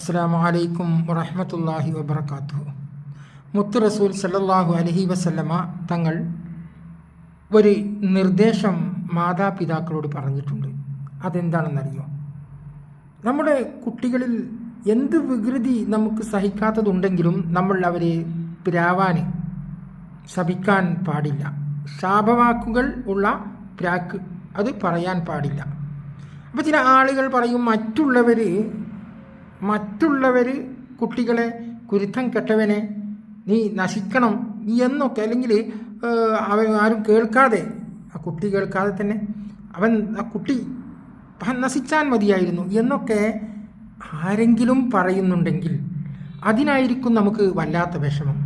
അസ്സാം വലൈക്കും വറഹമത്തല്ലാഹി വബർക്കാത്തു മുത്ത് റസൂൽ സല്ലാഹു അലഹി വസല്ലമ തങ്ങൾ ഒരു നിർദ്ദേശം മാതാപിതാക്കളോട് പറഞ്ഞിട്ടുണ്ട്. അതെന്താണെന്നറിയോ? നമ്മുടെ കുട്ടികളിൽ എന്ത് വികൃതി നമുക്ക് സഹിക്കാത്തതുണ്ടെങ്കിലും നമ്മൾ അവരെ പ്രാവാൻ ശപിക്കാൻ പാടില്ല. ശാപവാക്കുകൾ ഉള്ള പ്രാക്ക് അത് പറയാൻ പാടില്ല. അപ്പോൾ ചില ആളുകൾ പറയും മറ്റുള്ളവർ മറ്റുള്ളവർ കുട്ടികളെ കുരുത്തം കെട്ടവനെ നീ നശിക്കണം നീ എന്നൊക്കെ അല്ലെങ്കിൽ അവൻ ആരും കേൾക്കാതെ ആ കുട്ടി കേൾക്കാതെ തന്നെ അവൻ ആ കുട്ടി നശിച്ചാൽ മതിയായിരുന്നു എന്നൊക്കെ ആരെങ്കിലും പറയുന്നുണ്ടെങ്കിൽ അതിനായിരിക്കും നമുക്ക് വല്ലാത്ത വിഷമം.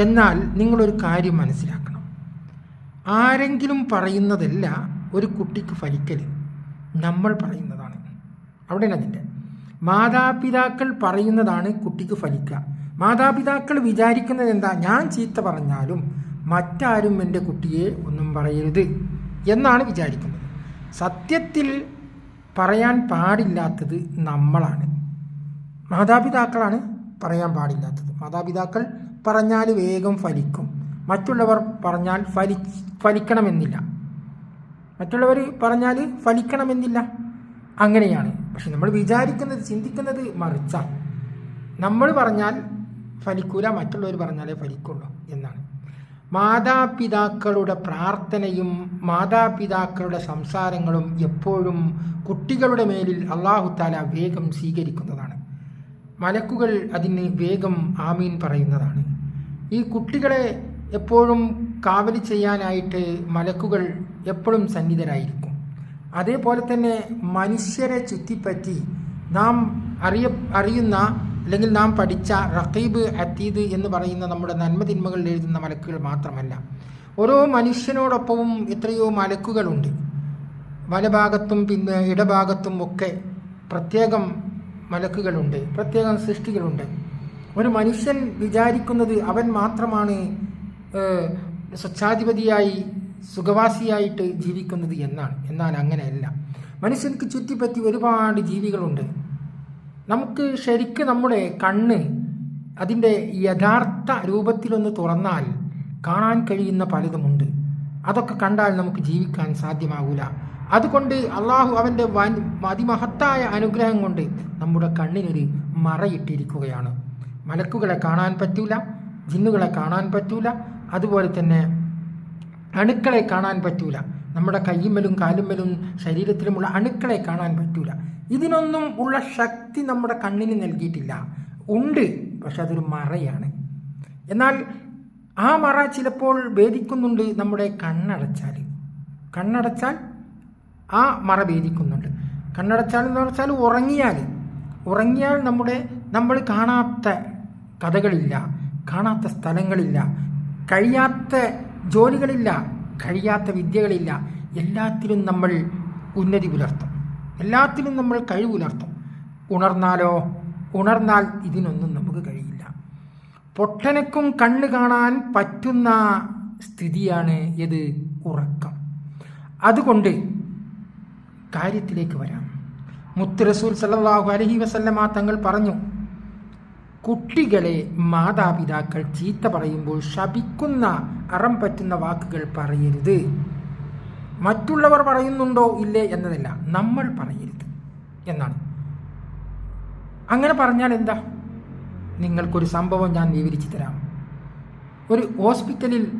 എന്നാൽ നിങ്ങളൊരു കാര്യം മനസ്സിലാക്കണം. ആരെങ്കിലും പറയുന്നതല്ല ഒരു കുട്ടിക്ക് ഫലിക്കൽ നമ്മൾ പറയുന്നതാണ്. അവിടെയാണ് അതിന്റെ മാതാപിതാക്കൾ പറയുന്നതാണ് കുട്ടിക്ക് ഫലിക്കുക. മാതാപിതാക്കൾ വിചാരിക്കുന്നത് എന്താ? ഞാൻ ചീത്ത പറഞ്ഞാലും മറ്റാരും എന്റെ കുട്ടിയെ ഒന്നും പറയരുത് എന്നാണ് വിചാരിക്കുന്നത്. സത്യത്തിൽ പറയാൻ പാടില്ലാത്തത് നമ്മളാണ്. മാതാപിതാക്കളാണ് പറയാൻ പാടില്ലാത്തത്. മാതാപിതാക്കൾ പറഞ്ഞാൽ വേഗം ഫലിക്കും. മറ്റുള്ളവർ പറഞ്ഞാൽ ഫലി ഫലിക്കണമെന്നില്ല. മറ്റുള്ളവർ പറഞ്ഞാൽ ഫലിക്കണമെന്നില്ല. അങ്ങനെയാണ്. പക്ഷെ നമ്മൾ വിചാരിക്കുന്നത് ചിന്തിക്കുന്നത് മറിച്ച. നമ്മൾ പറഞ്ഞാൽ ഫലിക്കൂല മറ്റുള്ളവർ പറഞ്ഞാലേ ഫലിക്കുള്ളൂ എന്നാണ്. മാതാപിതാക്കളുടെ പ്രാർത്ഥനയും മാതാപിതാക്കളുടെ സംസാരങ്ങളും എപ്പോഴും കുട്ടികളുടെ മേലിൽ അള്ളാഹുത്താല വേഗം സ്വീകരിക്കുന്നതാണ്. മലക്കുകൾ അതിന് വേഗം ആമീൻ പറയുന്നതാണ്. ഈ കുട്ടികളെ എപ്പോഴും കാവലി ചെയ്യാനായിട്ട് മലക്കുകൾ എപ്പോഴും സന്നിധരായിരിക്കും. അതേപോലെ തന്നെ മനുഷ്യരെ ചുറ്റിപ്പറ്റി നാം അറിയ അറിയുന്ന അല്ലെങ്കിൽ നാം പഠിച്ച റഖീബ് അത്തീദ് എന്ന് പറയുന്ന നമ്മുടെ നന്മതിന്മകളിൽ എഴുതുന്ന മലക്കുകൾ മാത്രമല്ല. ഓരോ മനുഷ്യനോടൊപ്പവും എത്രയോ മലക്കുകളുണ്ട്. വലഭാഗത്തും പിന്നെ ഇടഭാഗത്തും ഒക്കെ പ്രത്യേകം മലക്കുകളുണ്ട് പ്രത്യേകം സൃഷ്ടികളുണ്ട്. ഒരു മനുഷ്യൻ വിചാരിക്കുന്നത് അവൻ മാത്രമാണ് സ്വച്ഛാധിപതിയായി സുഖവാസിയായിട്ട് ജീവിക്കുന്നത് എന്നാണ്. എന്നാൽ അങ്ങനെയല്ല. മനുഷ്യർക്ക് ചുറ്റിപ്പറ്റി ഒരുപാട് ജീവികളുണ്ട്. നമുക്ക് ശരിക്ക് നമ്മുടെ കണ്ണ് അതിന്റെ യഥാർത്ഥ രൂപത്തിലൊന്ന് തുറന്നാൽ കാണാൻ കഴിയുന്ന പലതുമുണ്ട് അതൊക്കെ കണ്ടാൽ നമുക്ക് ജീവിക്കാൻ സാധ്യമാകൂല. അതുകൊണ്ട് അള്ളാഹു അവന്റെ വൻ അതിമഹത്തായ അനുഗ്രഹം കൊണ്ട് നമ്മുടെ കണ്ണിനൊരു മറയിട്ടിരിക്കുകയാണ്. മലക്കുകളെ കാണാൻ പറ്റൂല ജിന്നുകളെ കാണാൻ പറ്റൂല. അതുപോലെ തന്നെ അണുക്കളെ കാണാൻ പറ്റൂല. നമ്മുടെ കയ്യുമ്മലും കാലുമ്മലും ശരീരത്തിലുമുള്ള അണുക്കളെ കാണാൻ പറ്റൂല. ഇതിനൊന്നും ഉള്ള ശക്തി നമ്മുടെ കണ്ണിന് നൽകിയിട്ടില്ല. ഉണ്ട് പക്ഷെ അതൊരു മറയാണ്. എന്നാൽ ആ മറ ചിലപ്പോൾ ഭേദിക്കുന്നുണ്ട് നമ്മുടെ കണ്ണടച്ചാൽ. കണ്ണടച്ചാൽ ആ മറ ഭേദിക്കുന്നുണ്ട്. കണ്ണടച്ചാൽ എന്ന് വെച്ചാൽ ഉറങ്ങിയാൽ. ഉറങ്ങിയാൽ നമ്മുടെ നമ്മൾ കാണാത്ത കഥകളില്ല കാണാത്ത സ്ഥലങ്ങളില്ല കഴിയാത്ത ജോലികളില്ല കഴിയാത്ത വിദ്യകളില്ല എല്ലാത്തിലും നമ്മൾ ഉന്നതി പുലർത്തും. എല്ലാത്തിലും നമ്മൾ കഴിവ് പുലർത്തും. ഉണർന്നാലോ? ഉണർന്നാൽ ഇതിനൊന്നും നമുക്ക് കഴിയില്ല. പൊട്ടനക്കും കണ്ണ് കാണാൻ പറ്റുന്ന സ്ഥിതിയാണ് ഇത് ഉറക്കം. അതുകൊണ്ട് കാര്യത്തിലേക്ക് വരാം. മുത്ത് റസൂൽ സല്ലാഹു അലഹി വസല്ലമ തങ്ങൾ പറഞ്ഞു കുട്ടികളെ മാതാപിതാക്കൾ ചീത്ത പറയുമ്പോൾ ശപിക്കുന്ന അറം പറ്റുന്ന വാക്കുകൾ പറയരുത്. മറ്റുള്ളവർ പറയുന്നുണ്ടോ ഇല്ലേ എന്നതല്ല നമ്മൾ പറയരുത് എന്നാണ്. അങ്ങനെ പറഞ്ഞാൽ എന്താ? നിങ്ങൾക്കൊരു സംഭവം ഞാൻ വിവരിച്ചു തരാം. ഒരു ഹോസ്പിറ്റലിൽ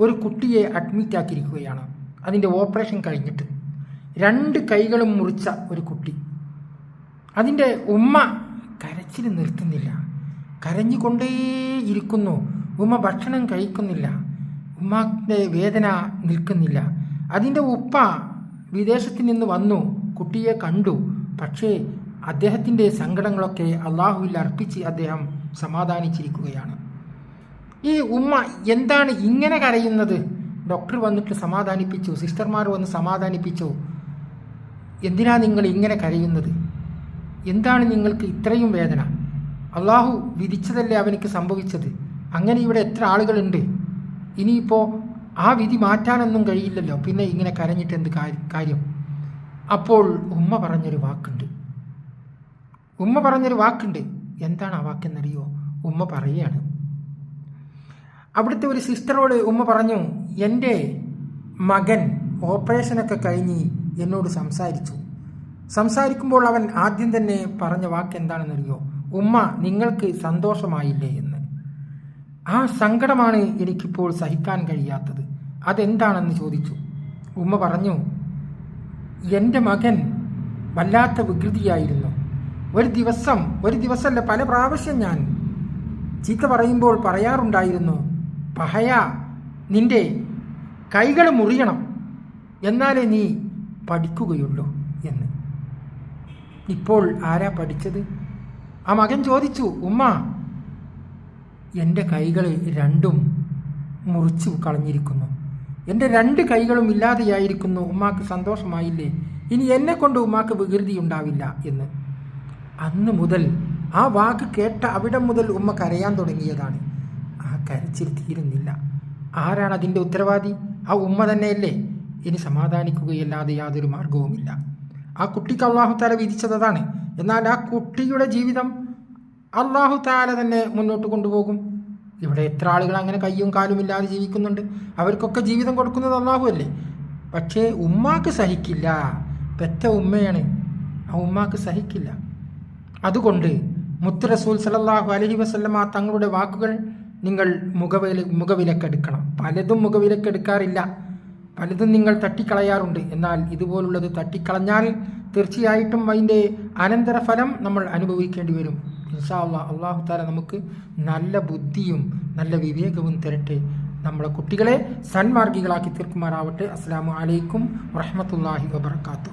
ഒരു കുട്ടിയെ അഡ്മിറ്റ് ആക്കിയിരിക്കുകയാണ്. അതിന്റെ ഓപ്പറേഷൻ കഴിഞ്ഞിട്ട് രണ്ട് കൈകളും മുറിച്ച ഒരു കുട്ടി. അതിന്റെ ഉമ്മ കരച്ചിൽ നിർത്തുന്നില്ല. കരഞ്ഞുകൊണ്ടേയിരിക്കുന്നു. ഉമ്മ ഭക്ഷണം കഴിക്കുന്നില്ല. ഉമ്മാന്റെ വേദന നിൽക്കുന്നില്ല. അതിന്റെ ഉപ്പ വിദേശത്ത് നിന്ന് വന്നു. കുട്ടിയെ കണ്ടു. പക്ഷേ അദ്ദേഹത്തിന്റെ സങ്കടങ്ങളൊക്കെ അള്ളാഹുവിൽ അർപ്പിച്ച് അദ്ദേഹം സമാധാനിച്ചിരിക്കുകയാണ്. ഈ ഉമ്മ എന്താണ് ഇങ്ങനെ കരയുന്നത്? ഡോക്ടർ വന്നിട്ട് സമാധാനിപ്പിച്ചു. സിസ്റ്റർമാർ വന്ന് സമാധാനിപ്പിച്ചു. എന്തിനാ നിങ്ങൾ ഇങ്ങനെ കരയുന്നത്? എന്താണ് നിങ്ങൾക്ക് ഇത്രയും വേദന? അള്ളാഹു വിധിച്ചതല്ലേ അവനിക്ക് സംഭവിച്ചത്? അങ്ങനെ ഇവിടെ എത്ര ആളുകളുണ്ട്? ഇനിയിപ്പോൾ ആ വിധി മാറ്റാനൊന്നും കഴിയില്ലല്ലോ. പിന്നെ ഇങ്ങനെ കരഞ്ഞിട്ട് എന്ത് കാര്യം? അപ്പോൾ ഉമ്മ പറഞ്ഞൊരു വാക്കുണ്ട്. ഉമ്മ പറഞ്ഞൊരു വാക്കുണ്ട്. എന്താണ് ആ വാക്കെന്നറിയോ? ഉമ്മ പറയുകയാണ്. അവിടുത്തെ ഒരു സിസ്റ്ററോട് ഉമ്മ പറഞ്ഞു എന്റെ മകൻ ഓപ്പറേഷനൊക്കെ കഴിഞ്ഞ് എന്നോട് സംസാരിച്ചു. സംസാരിക്കുമ്പോൾ അവൻ ആദ്യം തന്നെ പറഞ്ഞ വാക്ക് എന്താണെന്നറിയോ? ഉമ്മ നിങ്ങൾക്ക് സന്തോഷമായില്ലേ എന്ന്. ആ സങ്കടമാണ് എനിക്കിപ്പോൾ സഹിക്കാൻ കഴിയാത്തത്. അതെന്താണെന്ന് ചോദിച്ചു. ഉമ്മ പറഞ്ഞു എന്റെ മകൻ വല്ലാത്ത വികൃതിയായിരുന്നു. ഒരു ദിവസം ഒരു ദിവസമല്ല പല പ്രാവശ്യം ഞാൻ ചീത്ത പറയുമ്പോൾ പറയാറുണ്ടായിരുന്നു പഹയ നിന്റെ കൈകൾ മുറിയണം. എന്നാലേ നീ പഠിക്കുകയുള്ളൂ എന്ന്. ഇപ്പോൾ ആരാ പഠിച്ചത്? ആ മകൻ ചോദിച്ചു ഉമ്മ എന്റെ കൈകൾ രണ്ടും മുറിച്ചു കളഞ്ഞിരിക്കുന്നു. എന്റെ രണ്ട് കൈകളും ഇല്ലാതെയായിരിക്കുന്നു. ഉമ്മാക്ക് സന്തോഷമായില്ലേ? ഇനി എന്നെ കൊണ്ട് ഉമ്മാക്ക് വികൃതി ഉണ്ടാവില്ല. എന്ന്. അന്ന് മുതൽ ആ വാക്ക് കേട്ട അവിടെ മുതൽ ഉമ്മ കരയാൻ തുടങ്ങിയതാണ്. ആ കരച്ചിൽ തീരുന്നില്ല. ആരാണ് അതിന്റെ ഉത്തരവാദി? ആ ഉമ്മ തന്നെയല്ലേ. ഇനി സമാധാനിക്കുകയല്ലാതെ യാതൊരു മാർഗവുമില്ല ആ കുട്ടിക്ക് അള്ളാഹു താല വിധിച്ചത് അതാണ് എന്നാൽ ആ കുട്ടിയുടെ ജീവിതം അള്ളാഹു താല തന്നെ മുന്നോട്ട് കൊണ്ടുപോകും. ഇവിടെ എത്ര ആളുകൾ അങ്ങനെ കയ്യും കാലും ഇല്ലാതെ ജീവിക്കുന്നുണ്ട്. അവർക്കൊക്കെ ജീവിതം കൊടുക്കുന്നത് അള്ളാഹു അല്ലേ? പക്ഷേ ഉമ്മാക്ക് സഹിക്കില്ല. പെറ്റ ഉമ്മയാണ്. ആ ഉമ്മാക്ക് സഹിക്കില്ല. അതുകൊണ്ട് മുത്ത് റസൂൽ സലല്ലാഹു അലഹി വസ്ലമ തങ്ങളുടെ വാക്കുകൾ നിങ്ങൾ മുഖവില മുഖവിലക്കെടുക്കണം. പലതും മുഖവിലക്കെടുക്കാറില്ല. പലതും നിങ്ങൾ തട്ടിക്കളയാറുണ്ട്. എന്നാൽ ഇതുപോലുള്ളത് തട്ടിക്കളഞ്ഞാൽ തീർച്ചയായിട്ടും അതിന്റെ അനന്തരഫലം നമ്മൾ അനുഭവിക്കേണ്ടി വരും. ഇൻഷാ അള്ളാഹ് അള്ളാഹു താല നമുക്ക് നല്ല ബുദ്ധിയും നല്ല വിവേകവും തരട്ടെ. നമ്മളെ കുട്ടികളെ സന്മാർഗികളാക്കി തീർക്കുമാറാവട്ടെ. അസ്സാം വലൈക്കും വറഹമത്തല്ലാഹി വബർക്കാത്തു